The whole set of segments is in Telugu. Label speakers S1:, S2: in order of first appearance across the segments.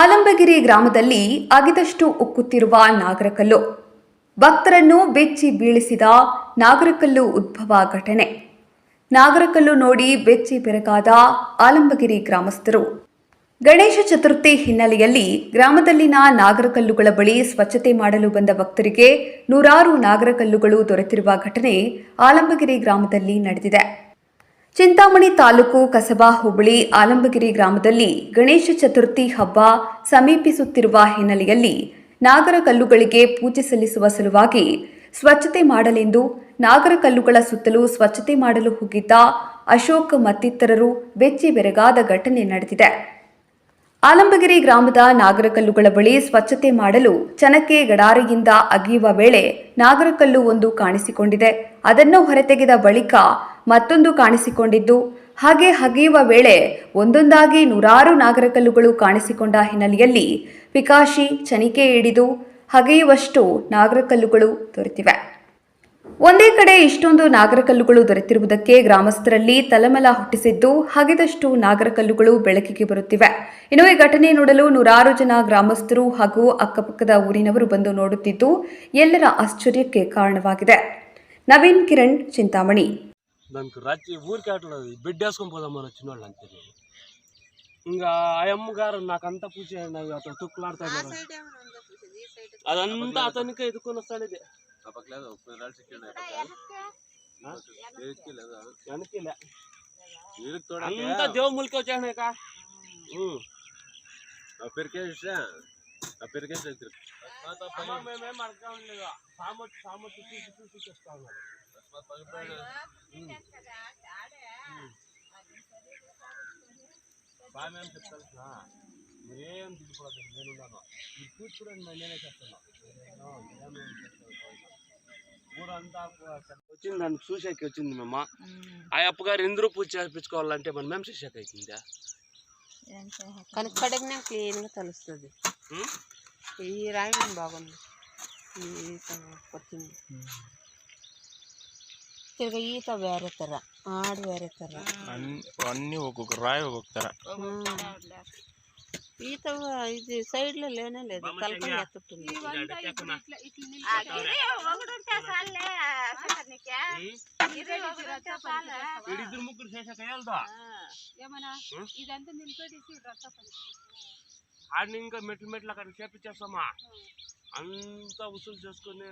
S1: ಆಲಂಬಗಿರಿ ಗ್ರಾಮದಲ್ಲಿ ಅಗಿದಷ್ಟು ಉಕ್ಕುತ್ತಿರುವ ನಾಗರಕಲ್ಲು. ಭಕ್ತರನ್ನು ಬೆಚ್ಚಿ ಬೀಳಿಸಿದ ನಾಗರಕಲ್ಲು ಉದ್ಭವ ಘಟನೆ. ನಾಗರಕಲ್ಲು ನೋಡಿ ಬೆಚ್ಚಿ ಬೆರಗಾದ ಆಲಂಬಗಿರಿ ಗ್ರಾಮಸ್ಥರು. ಗಣೇಶ ಚತುರ್ಥಿ ಹಿನ್ನೆಲೆಯಲ್ಲಿ ಗ್ರಾಮದಲ್ಲಿನ ನಾಗರಕಲ್ಲುಗಳ ಬಳಿ ಸ್ವಚ್ಛತೆ ಮಾಡಲು ಬಂದ ಭಕ್ತರಿಗೆ ನೂರಾರು ನಾಗರಕಲ್ಲುಗಳು ದೊರೆತಿರುವ ಘಟನೆ ಆಲಂಬಗಿರಿ ಗ್ರಾಮದಲ್ಲಿ ನಡೆದಿದೆ. ಚಿಂತಾಮಣಿ ತಾಲೂಕು ಕಸಬಾ ಹುಬ್ಬಳ್ಳಿ ಆಲಂಬಗಿರಿ ಗ್ರಾಮದಲ್ಲಿ ಗಣೇಶ ಚತುರ್ಥಿ ಹಬ್ಬ ಸಮೀಪಿಸುತ್ತಿರುವ ಹಿನ್ನೆಲೆಯಲ್ಲಿ ನಾಗರಕಲ್ಲುಗಳಿಗೆ ಪೂಜೆ ಸಲ್ಲಿಸುವ ಸಲುವಾಗಿ ಸ್ವಚ್ಛತೆ ಮಾಡಲೆಂದು ನಾಗರಕಲ್ಲುಗಳ ಸುತ್ತಲೂ ಸ್ವಚ್ಛತೆ ಮಾಡಲು ಹೋಗಿದ್ದ ಅಶೋಕ್ ಮತ್ತಿತರರು ಬೆಚ್ಚಿ ಬೆರಗಾದ ಘಟನೆ ನಡೆದಿದೆ. ಆಲಂಬಗಿರಿ ಗ್ರಾಮದ ನಾಗರಕಲ್ಲುಗಳ ಬಳಿ ಸ್ವಚ್ಛತೆ ಮಾಡಲು ಚನಕ್ಕೆ ಗಡಾರಿಯಿಂದ ಅಗಿಯುವ ವೇಳೆ ನಾಗರಕಲ್ಲು ಒಂದು ಕಾಣಿಸಿಕೊಂಡಿದೆ. ಅದನ್ನು ಹೊರತೆಗೆದ ಬಳಿಕ ಮತ್ತೊಂದು ಕಾಣಿಸಿಕೊಂಡಿದ್ದು. ಹಾಗೆ ಹಗೆಯುವ ವೇಳೆ ಒಂದೊಂದಾಗಿ ನೂರಾರು ನಾಗರಕಲ್ಲುಗಳು ಕಾಣಿಸಿಕೊಂಡ ಹಿನ್ನೆಲೆಯಲ್ಲಿ ಪಿಕಾಶಿ ಚನಿಕೆ ಹಿಡಿದು ಹಗೆಯುವಷ್ಟು ನಾಗರಕಲ್ಲುಗಳು ದೊರೆತಿವೆ. ಒಂದೇ ಕಡೆ ಇಷ್ಟೊಂದು ನಾಗರಕಲ್ಲುಗಳು ದೊರೆತಿರುವುದಕ್ಕೆ ಗ್ರಾಮಸ್ಥರಲ್ಲಿ ತಲೆಮಲ ಹುಟ್ಟಿಸಿದ್ದು ಹಗೆದಷ್ಟು ನಾಗರಕಲ್ಲುಗಳು ಬೆಳಕಿಗೆ ಬರುತ್ತಿವೆ. ಇನ್ನು ಈ ಘಟನೆ ನೋಡಲು ನೂರಾರು ಜನ ಗ್ರಾಮಸ್ಥರು ಹಾಗೂ ಅಕ್ಕಪಕ್ಕದ ಊರಿನವರು ಬಂದು ನೋಡುತ್ತಿದ್ದು ಎಲ್ಲರ ಆಶ್ಚರ್ಯಕ್ಕೆ ಕಾರಣವಾಗಿದೆ. ನವೀನ್ ಕಿರಣ್ ಚಿಂತಾಮಣಿ.
S2: దానికి రచ్చి ఊరికి అట్లా బిడ్డ వేసుకొని పోదామని వచ్చినోళ్ళు అంతే నేను. ఇంకా ఆ అమ్మగారు నాకు అంతా పూజ అతను తుక్కులాడుతా ఉన్నారు. అదంతా అతనికి ఎదుకొని వస్తాడు ఇది. అంతా దేవు ములికి వచ్చాడు ఇక. అమ్మ మేమేం అర్థం లేదు. సామర్థ్య సామర్థ్య చూసి చూసి చేస్తా ఉన్నారు బాగా మేము చెప్తా మీరేం దిగిపోతుంది నేనున్నాను. నేనే చేస్తాను. ఏమేం చేస్తాను. ఊరంతా వచ్చింది దాన్ని చూసాక వచ్చింది మేమ? ఆ అప్పగారు ఎందుకు పూజ చేయించుకోవాలంటే మనం మేము చేసాక అవుతుందా
S3: కనుక్కడిగినా క్లీన్గా తెలుస్తుంది? ఈ రాయడం బాగుంది. ఈత కొట్టింది తిరిగి ఈత వేరే తెర ఆడు వేరే తెర.
S4: అన్ని ఒక్కొక్క రాయి ఒక్కొక్క తెర.
S3: ఈత ఇది సైడ్లో లేనే లేదు కల్పన ఎత్తుతుంది.
S2: ఇదంతా నిలిపెట్టేసి రక్త ఆడిని ఇంకా మెట్లు మెట్లు అక్కడ చేపించేస్తామా అంతా వసూలు చేసుకుని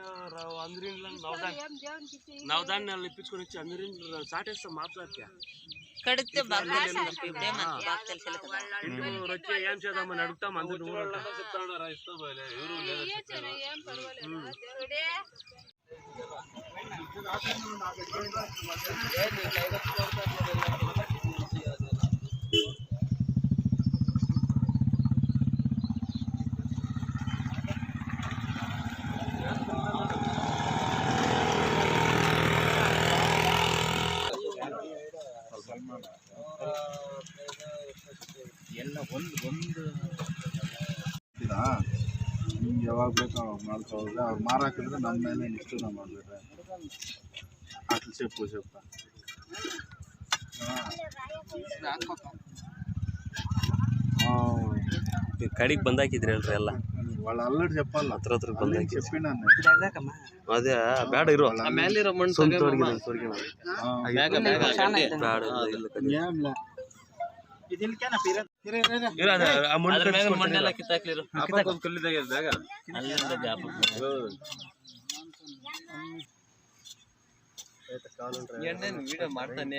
S2: అందరి నవదాన్ని నవదాన్ని ఇప్పించుకొని వచ్చి అందరి సాటేస్తాం మాట్లాడితే వచ్చి ఏం చేద్దామని అడుగుతాం అందరు
S4: ಎಲ್ಲ ಒಂದು ಒಂದು. ನಿಮ್ಗೆ ಯಾವಾಗ ಬೇಕೋ ಅವಾಗ ಮಾಡ್ತಾ ಅವ್ರು ಮಾರಾಕಿದ್ರೆ ನಮ್ಮ ಮೇಲೆ ನಿಷ್ಠೂರ ಮಾಡಿಬಿಟ್ರೆ ಅಟ್ಲ ಸೇಪು ಸೇಪ
S2: ಕಡೆಗೆ ಬಂದಾಕಿದ್ರಿ ಅಲ್ರಿ ಎಲ್ಲ.
S4: వాళ్ళు అల్లరి చెప్పాలి
S2: ಹತ್ರ ಹತ್ರ ಬಂದಾಕಿ.
S4: చెప్పినాను నేను.
S2: ಅದೇ ಬೇಡ ಇರೋ.
S4: ಮೇಲಿರೋ
S2: ಮಣ್ಣು ಸುಮ್ ತೊಡಗಿ ತಗೊಂಡು
S4: ఆ,
S2: ಇರೋ,
S5: ಮ್ಯಾಗ ಕಟ್ಸ್ಕೊಂಡ್ ವಿಡಿಯೋ ಮಾಡ್ತಾನೆ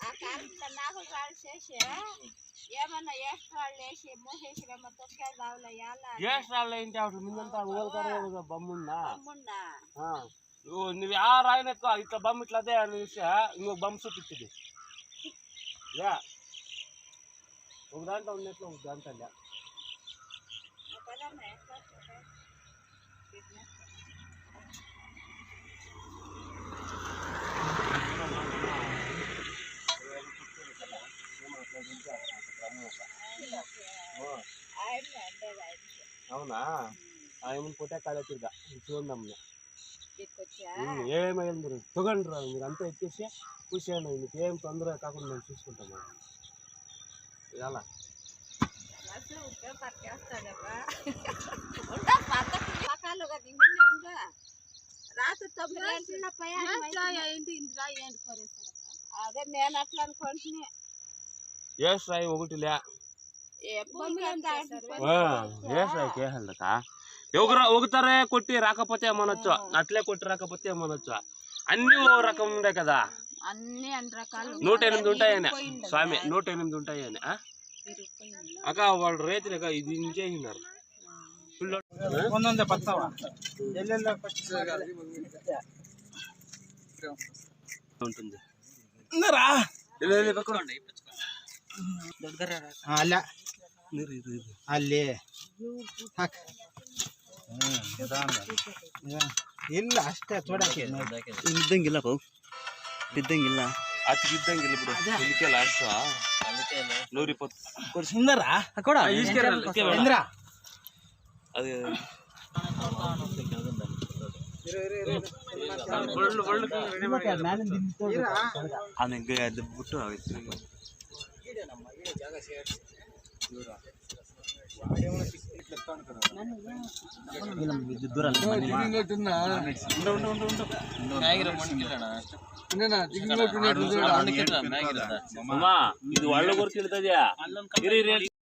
S6: ఆ కాలంలో నాకు కాలు చేసి ఏమన్నా వేసి మూసేసిరమ్మ తొక్కే కావాలి
S2: ఏష్ట్రాళ్ళు ఏంటి అప్పుడు? నువ్వు ఆ రాయిన ఇట్లా బొమ్మ ఇట్లాదే అని ఇంకో బొమ్మ చుట్టింది ఒక దాంట్లో ఉన్నట్లు ఒక దాంట్లో అవునా? ఆయన కొట్టే కాలేసిద్ద చూద్దాం ఏమైంది మీరు తొగండి రా మీరు అంతా ఎత్తేసి కూర్చోండి. మీకు ఏం తొందర కాకుండా మేము చూసుకుంటాము ఇలా
S6: రాత్రి తొమ్మిది గంటల అదే నేను అట్లా అనుకుంటున్నా.
S2: ఏస్ రాయి ఒకటి లే. ఎవరు ఒకతారే కొట్టి రాకపోతే ఏమనొచ్చు? అట్లే కొట్టి రాకపోతే ఏమనొచ్చు? అన్ని ఓ రకం ఉండే కదా.
S6: అన్ని రకాలు
S2: నూట ఎనిమిది ఉంటాయనే. స్వామి నూట ఎనిమిది ఉంటాయనే అక్క వాళ్ళు రైతులు ఇది చేసినారు ఉంటుంది?
S4: ಅಲ್ಲಿ. ಇಲ್ಲ ಅಷ್ಟೇ ತೊಡಕೆ
S5: ಇದ್ದಂಗಿಲ್ಲ ಪೌ ಇದ್ದಂಗಿಲ್ಲ.
S2: ಅತ್ತಿಗೆ ಬಿಡು. ಅದಕ್ಕೆ ಲಾಸ್ಟ್ ನೂರ ಇಪ್ಪತ್ತು
S4: ಸುಂದರ.
S2: ಅದು
S5: ಬಿಟ್ಟು
S2: ಆಯ್ತು. ಇದು ಒಳ್ಳೆ ಗೊತ್ತಿರ್ತದ್ಯಾ